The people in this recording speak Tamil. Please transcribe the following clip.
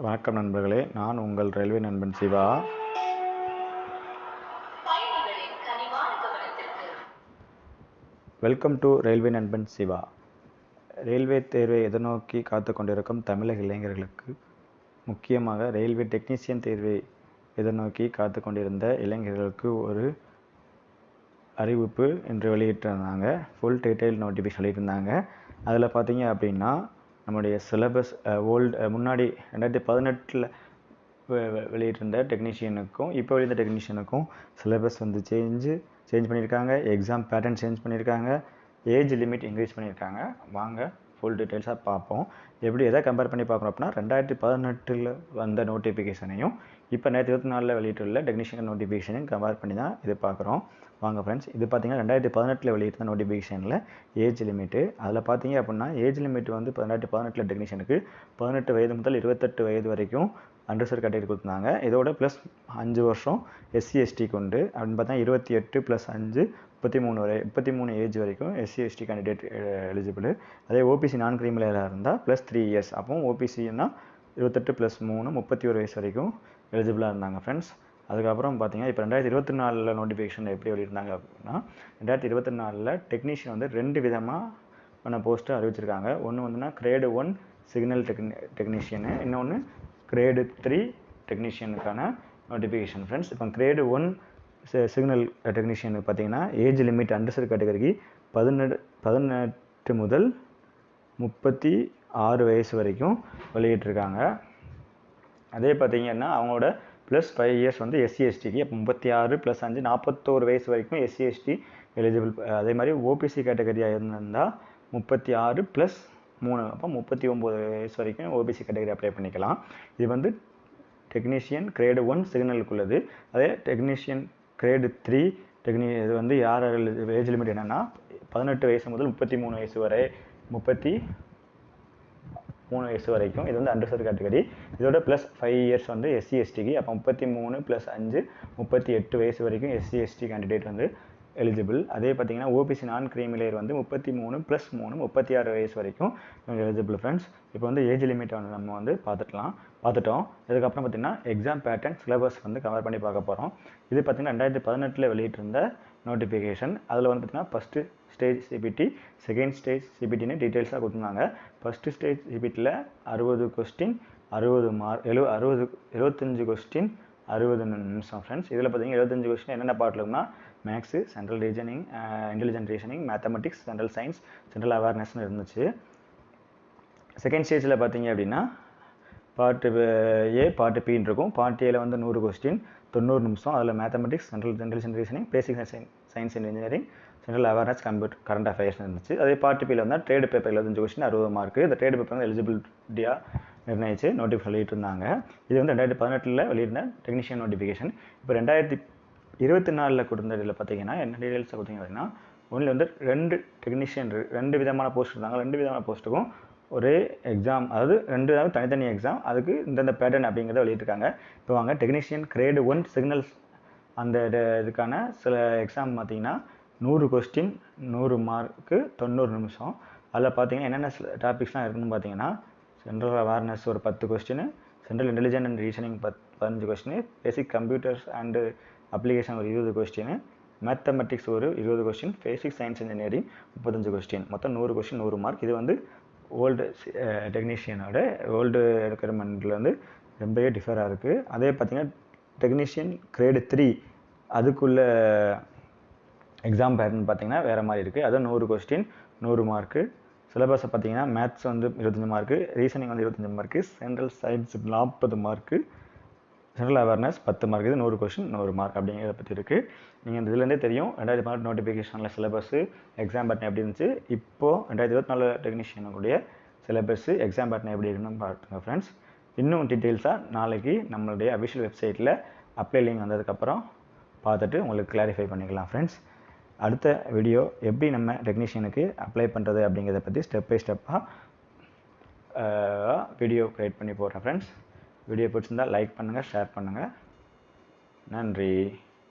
வணக்கம் நண்பர்களே நான் உங்கள் ரயில்வே நண்பன் சிவா. வெல்கம் டு ரயில்வே நண்பன் சிவா. ரயில்வே தேர்வை எதிர்நோக்கி காத்து கொண்டிருக்கும் தமிழக இளைஞர்களுக்கு முக்கியமாக ரயில்வே டெக்னீசியன் தேர்வை எதிர்நோக்கி காத்து கொண்டிருந்த இளைஞர்களுக்கு ஒரு அறிவிப்பு என்று வெளியிட்டிருந்தாங்க. ஃபுல் டீட்டெயில் நோட்டிஃபிகேஷன் சொல்லியிருந்தாங்க. அதில் பார்த்தீங்க அப்படின்னா நம்முடைய சிலபஸ் ஓல்டு முன்னாடி ரெண்டாயிரத்தி பதினெட்டில் வெளியிட்டிருந்த டெக்னீஷியனுக்கும் இப்போ வெளியிருந்த டெக்னீஷியனுக்கும் சிலபஸ் வந்து சேஞ்சு சேஞ்ச் பண்ணியிருக்காங்க. எக்ஸாம் பேட்டர்ன் சேஞ்ச் பண்ணியிருக்காங்க. ஏஜ் லிமிட் இன்க்ரீஸ் பண்ணியிருக்காங்க. வாங்க ஃபுல் டீட்டெயில்ஸாக பார்ப்போம். எப்படி எதை கம்பேர் பண்ணி பார்க்குறோம் அப்படின்னா ரெண்டாயிரத்தி பதினெட்டில் வந்த நோட்டிஃபிகேஷனையும் இப்போ நேற்று இருபத்தி நாலில் வெளியிட்டுள்ள டெக்னீஷியன் நோட்டிஃபிகேஷனையும் கம்பேர் பண்ணி தான் இது பார்க்குறோம். வாங்க ஃப்ரெண்ட்ஸ் இது பார்த்தீங்கன்னா ரெண்டாயிரத்தி பதினெட்டில் வெளியிட்ட நோட்டிஃபிகேஷனில் ஏஜ் லிமிட்டு அதில் பார்த்தீங்க அப்படின்னா ஏஜ் லிமிட் வந்து பதினெட்டு ரெண்டாயிரத்தி பதினெட்டில் டெக்னீஷியனுக்கு பதினெட்டு வயது முதல் இருபத்தெட்டு வயது வரைக்கும் அண்டர்சர் கேட்டகரி கொடுத்துருந்தாங்க. இதோட ப்ளஸ் அஞ்சு வருஷம் எஸ்சி எஸ்டி கொண்டு அப்படின்னு பார்த்தா இருபத்தி எட்டு ப்ளஸ் அஞ்சு முப்பத்தி மூணு வரை முப்பத்தி மூணு ஏஜ் வரைக்கும் எஸ்சி எஸ்டி கேண்டிடேட் எலிஜிபிள் அதே ஓபிசி நான் கிரிமினலாக இருந்தால் ப்ளஸ் த்ரீ இயர்ஸ் அப்போ ஓபிசின்னா இருபத்தெட்டு ப்ளஸ் மூணு முப்பத்தி ஒரு வயசு வரைக்கும் எலிஜிபிளாக இருந்தாங்க ஃப்ரெண்ட்ஸ் அதுக்கப்புறம் பார்த்தீங்கன்னா இப்போ ரெண்டாயிரத்தி இருபத்தி நாலில் நோட்டிஃபிகேஷன் எப்படி வெளியிருந்தாங்க அப்படின்னா ரெண்டாயிரத்தி இருபத்தி நாலில் டெக்னீஷியன் வந்து ரெண்டு விதமான போஸ்ட்டு அறிவிச்சிருக்காங்க. ஒன்று வந்துன்னா கிரேடு ஒன் சிக்னல் டெக்னி டெக்னீஷியனு இன்னொன்று கிரேடு த்ரீ டெக்னீஷியனுக்கான நோட்டிஃபிகேஷன் ஃப்ரெண்ட்ஸ் இப்போ கிரேடு ஒன் சிக்னல் டெக்னீஷியன் பார்த்தீங்கன்னா ஏஜ் லிமிட் அண்டர்சர் கேட்டகரிக்கு பதினெட்டு பதினெட்டு முதல் முப்பத்தி ஆறு வயசு வரைக்கும் வெளியிட்டிருக்காங்க. அதே பார்த்தீங்கன்னா அவங்களோட ப்ளஸ் ஃபைவ் இயர்ஸ் வந்து எஸ்சிஎஸ்டிக்கு அப்போ முப்பத்தி ஆறு ப்ளஸ் அஞ்சு நாற்பத்தோரு வயசு வரைக்கும் எஸ்சிஎஸ்டி எலிஜிபிள் அதே மாதிரி ஓபிசி கேட்டகரியாக இருந்திருந்தால் முப்பத்தி ஆறு ப்ளஸ் மூணு அப்போ முப்பத்தி ஒம்பது வயசு வரைக்கும் ஓபிசி கேட்டகரி அப்ளை பண்ணிக்கலாம். இது வந்து டெக்னீஷியன் கிரேடு ஒன் சிக்னலுக்குள்ளது அதே டெக்னீஷியன் கிரேடு த்ரீ டெக்னி இது வந்து யார் ஏஜ் லிமிட் என்னென்னா பதினெட்டு வயசு முதல் முப்பத்தி மூணு வயசு வரை முப்பத்தி மூணு வயசு வரைக்கும் இது வந்து அண்டர்சர் கேட்டகரி இதோட ப்ளஸ் ஃபைவ் இயர்ஸ் வந்து எஸ்சி எஸ்டிக்கு அப்போ முப்பத்தி மூணு ப்ளஸ் அஞ்சு முப்பத்தி எட்டு வயசு வரைக்கும் எஸ்சி எஸ்டி கேண்டிடேட் வந்து எலிஜிபிள் அதே பார்த்தீங்கன்னா ஓபிசி நான் கிரீமிலேயர் வந்து முப்பத்தி மூணு ப்ளஸ் மூணு முப்பத்தி ஆறு வயசு வரைக்கும் எலிஜிபிள் ஃப்ரெண்ட்ஸ் இப்போ வந்து ஏஜ் லிமிட் வந்து நம்ம வந்து பார்த்துக்கலாம். பார்த்துட்டோம். இதுக்கப்புறம் பார்த்தீங்கன்னா எக்ஸாம் பேட்டர்ன் சிலபஸ் வந்து கவர் பண்ணி பார்க்க போகிறோம் இது பார்த்தீங்கன்னா ரெண்டாயிரத்தி பதினெட்டில் வெளியிட்டிருந்த நோட்டிஃபிகேஷன் அதில் வந்து பார்த்தீங்கன்னா first stage CBT second stage சிபிடின்னு டீட்டெயில்ஸாக கொடுத்துருந்தாங்க. ஃபஸ்ட்டு ஸ்டேஜ் சிபிடியில் அறுபது கொஸ்டின் அறுபது மார்க் எழு அறுபது எழுபத்தஞ்சு கொஸ்டின் அறுபது நிமிஷம் ஃப்ரெண்ட்ஸ் இதில் பார்த்தீங்கன்னா எழுபத்தஞ்சு கொஸ்டின் என்னென்ன பாட்டில் இருக்குன்னா maths general reasoning intelligent reasoning mathematics general science general அவேர்னஸ்னு இருந்துச்சு. செகண்ட் ஸ்டேஜில் பார்த்தீங்க அப்படின்னா பார்ட்டு ஏ பார்ட்டு பின்னு இருக்கும். பார்ட் ஏல வந்து நூறு கொஸ்டின் தொண்ணூறு நிமிஷம். அதில் mathematics general intelligent reasoning basic science and engineering general awareness computer current affairs இருந்துச்சு. அதே பார்ட் பியில் வந்து ட்ரேடு பேப்பர் எழுபத்தஞ்சு கொஸ்டின் அறுபது மார்க்கு இந்த ட்ரேடு பேப்பர் வந்து எலிஜிபிலிட்டியாக நிர்ணயிச்சு நோட்டிஃபிகேஷன் வெளியிட்டிருந்தாங்க இது வந்து ரெண்டாயிரத்தி பதினெட்டில் வெளியிட்ட டெக்னீஷியன் நோட்டிஃபிகேஷன் இப்போ ரெண்டாயிரத்தி இருபத்தி நாலில் கொடுத்ததில் பார்த்தீங்கன்னா என்ன டீடைல்ஸை கொடுத்தீங்க பார்த்தீங்கன்னா ஒன்றில் வந்து ரெண்டு டெக்னீஷியன் ரெண்டு விதமான போஸ்ட் இருந்தாங்க ரெண்டு விதமான போஸ்ட்டுக்கும் ஒரே எக்ஸாம் அதாவது ரெண்டு அதாவது தனித்தனி எக்ஸாம் அதுக்கு இந்தந்த பேட்டர்ன் அப்படிங்கிறத வெளியிட்டிருக்காங்க. இப்போ வாங்க டெக்னீஷியன் கிரேடு ஒன் சிக்னல்ஸ் அந்த இதுக்கான சில எக்ஸாம் பார்த்தீங்கன்னா நூறு கொஸ்டின் நூறு மார்க்கு தொண்ணூறு நிமிஷம். அதில் பார்த்தீங்கன்னா என்னென்ன டாபிக்ஸ்லாம் இருக்குன்னு பார்த்தீங்கன்னா சென்ட்ரல் அவேர்னஸ் ஒரு பத்து question general intelligent and reasoning பத் பதினஞ்சு question basic computers and application ஒரு இருபது கொஸ்டின் மேத்தமெட்டிக்ஸ் ஒரு இருபது கொஸ்டின் பேசிக் சயின்ஸ் இன்ஜினியரிங் முப்பத்தஞ்சு கொஸ்டின் மொத்தம் நூறு கொஸ்டின் நூறு மார்க் இது வந்து ஓல்டு டெக்னீஷியனோட ஓல்டு ரெக்குயர்மெண்ட்டில் வந்து ரொம்பவே டிஃபராக இருக்குது அதே பார்த்திங்கன்னா டெக்னீஷியன் கிரேடு த்ரீ அதுக்குள்ள எக்ஸாம் பேட்டர்ன் பார்த்தீங்கன்னா வேறு மாதிரி இருக்குது அதுவும் நூறு கொஸ்டின் நூறு மார்க்கு சிலபஸை பார்த்தீங்கன்னா மேத்ஸ் வந்து இருபத்தஞ்சி மார்க்கு ரீசனிங் வந்து இருபத்தஞ்சி மார்க்கு சென்ட்ரல் சயின்ஸ் நாற்பது மார்க்கு ஜென்ரல் அவேர்னஸ் பத்து மார்க் இது நூறு கொஸ்டின் நூறு மார்க் அப்படிங்கிறத பற்றி இருக்குது நீங்கள் இந்த இதுலேருந்தே தெரியும் ரெண்டாயிரத்தி பதினெட்டு நோட்டிஃபிகேஷனில் சிலபஸ்ஸு எக்ஸாம் பட்டன் எப்படி இருந்துச்சு இப்போது ரெண்டாயிரத்தி இருபத்தி நாலு டெக்னீஷியனுடைய சிலபஸ்ஸு எக்ஸாம் பட்டன் எப்படி இருக்குன்னு பார்த்துங்க ஃப்ரெண்ட்ஸ் இன்னும் டீட்டெயில்ஸாக நாளைக்கு நம்மளுடைய அஃபிஷியல் வெப்சைட்டில் அப்ளை லிங்க் வந்ததுக்கப்புறம் பார்த்துட்டு உங்களுக்கு கிளாரிஃபை பண்ணிக்கலாம் ஃப்ரெண்ட்ஸ் அடுத்த வீடியோ எப்படி நம்ம டெக்னீஷியனுக்கு அப்ளை பண்ணுறது அப்படிங்கிறத பற்றி ஸ்டெப் பை ஸ்டெப்பாக வீடியோ க்ரியேட் பண்ணி போடுறேன் ஃப்ரெண்ட்ஸ் வீடியோ பிடிச்சிருந்தால் லைக் பண்ணுங்கள் ஷேர் பண்ணுங்கள் நன்றி.